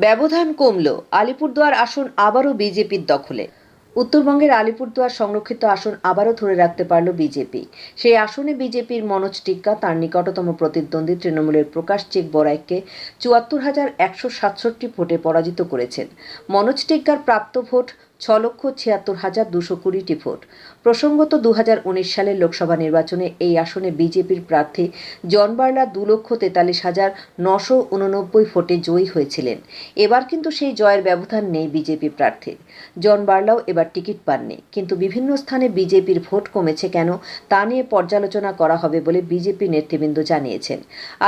ব্যবধান কমল। আলিপুরদুয়ার আসন আবারও বিজেপির দখলে। উত্তরবঙ্গের আলিপুরদুয়ার সংরক্ষিত আসন আবারও ধরে রাখতে পারল বিজেপি। সেই আসনে বিজেপির মনোজ টিক্কা, তার নিকটতম প্রতিদ্বন্দ্বী তৃণমূলের প্রকাশ চেক বরাইককে চুয়াত্তর হাজার একশো সাতষট্টি ভোটে পরাজিত করেছেন। মনোজ টিক্কার প্রাপ্ত ভোট ছ লক্ষ ছিয়াত্তর হাজার দুশো কুড়িটি ভোট। প্রসঙ্গত দু হাজার উনিশ সালের লোকসভা নির্বাচনে এই আসনে বিজেপির প্রার্থী জন বার্লা দু লক্ষ তেতাল্লিশ হাজার নশো উননব্বই ভোটে জয়ী হয়েছিলেন। এবার কিন্তু সেই জয়ের ব্যবধান নেই বিজেপি প্রার্থীর। জন বার্লাও এবার টিকিট পাননি। কিন্তু বিভিন্ন স্থানে বিজেপির ভোট কমেছে কেন তা নিয়ে পর্যালোচনা করা হবে বলে বিজেপি নেতৃবৃন্দ জানিয়েছেন।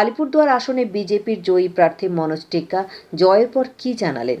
আলিপুরদুয়ার আসনে বিজেপির জয়ী প্রার্থী মনোজ টিক্কা জয়ের পর কি জানালেন?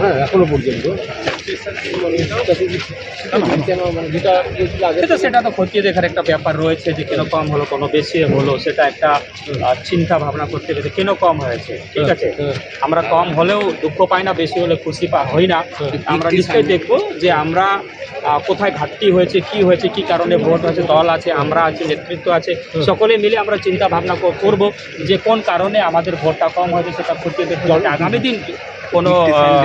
হ্যাঁ এখনও পর্যন্ত। সেটা তো খতিয়ে দেখার একটা ব্যাপার রয়েছে যে কেন কম হলো কোনো বেশি হলো সেটা একটা চিন্তা ভাবনা করতে হবে কেন কম হয়েছে? ঠিক আছে? হ্যাঁ। আমরা কম হলেও দুঃখ পাই না বেশি হলে খুশি পা হই না। আমরা নিশ্চয়ই দেখব যে আমরা কোথায় ঘাটতি হয়েছে কি হয়েছে কি কারণে ভোট হয়েছে দল আছে আমরা আছি নেতৃত্ব আছে সকলে মিলে আমরা চিন্তা ভাবনা করব যে কোন কারণে আমাদের ভোটটা কম হয়েছে সেটা খতিয়ে দেখব যাতে আগামী দিন কোনো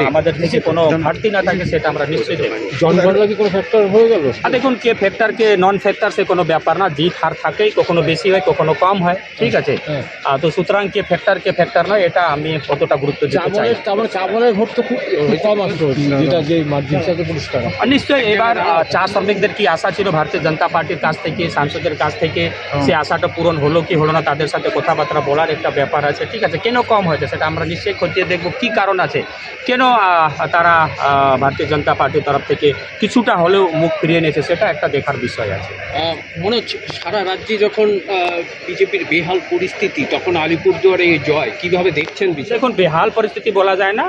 আমাদের থেকে কোনো ঘাটতি না থাকে সেটা আমরা নিশ্চয়ই জনগণরা কি কোনো ফ্যাক্টর হয়ে গেল? আর দেখুন কে ফ্যাক্টর কে নন ফ্যাক্টর সে কোনো ব্যাপার না। জিত হার থাকেই কখনো বেশি হয় কখনো কম হয়। ঠিক আছে? হ্যাঁ। তো সুতরাং কে ফ্যাক্টর কে ফ্যাক্টর নয় এটা আমি কতটা গুরুত্ব দিতে চাই। চাবলের তারপরে চাবলের ভোট তো খুব কম আসলো যেটা যে মার্জিন সাথে আর নিশ্চয়ই এবার চা শ্রমিকদের কি আশা ছিল? ভারতীয় জনতা পার্টির কাছ থেকে সাংসদের কাছ থেকে সে আশাটা পূরণ হলো কি হলো না তাদের সাথে কথাবার্তা বলার একটা ব্যাপার আছে। ঠিক আছে? কেন কম হয়েছে সেটা আমরা নিশ্চয়ই খতিয়ে দেখব। কি কারণ আছে? কেন তারা ভারতীয় জনতা পার্টির তরফ থেকে কিছুটা হলেও মুখ ফিরিয়ে নিয়েছে সেটা একটা দেখার বিষয় আছে। মনে হচ্ছে সারা রাজ্যে যখন বিজেপির বেহাল পরিস্থিতি তখন আলিপুরদুয়ারে এই জয় কীভাবে দেখছেন দেখুন বেহাল পরিস্থিতি বলা যায় না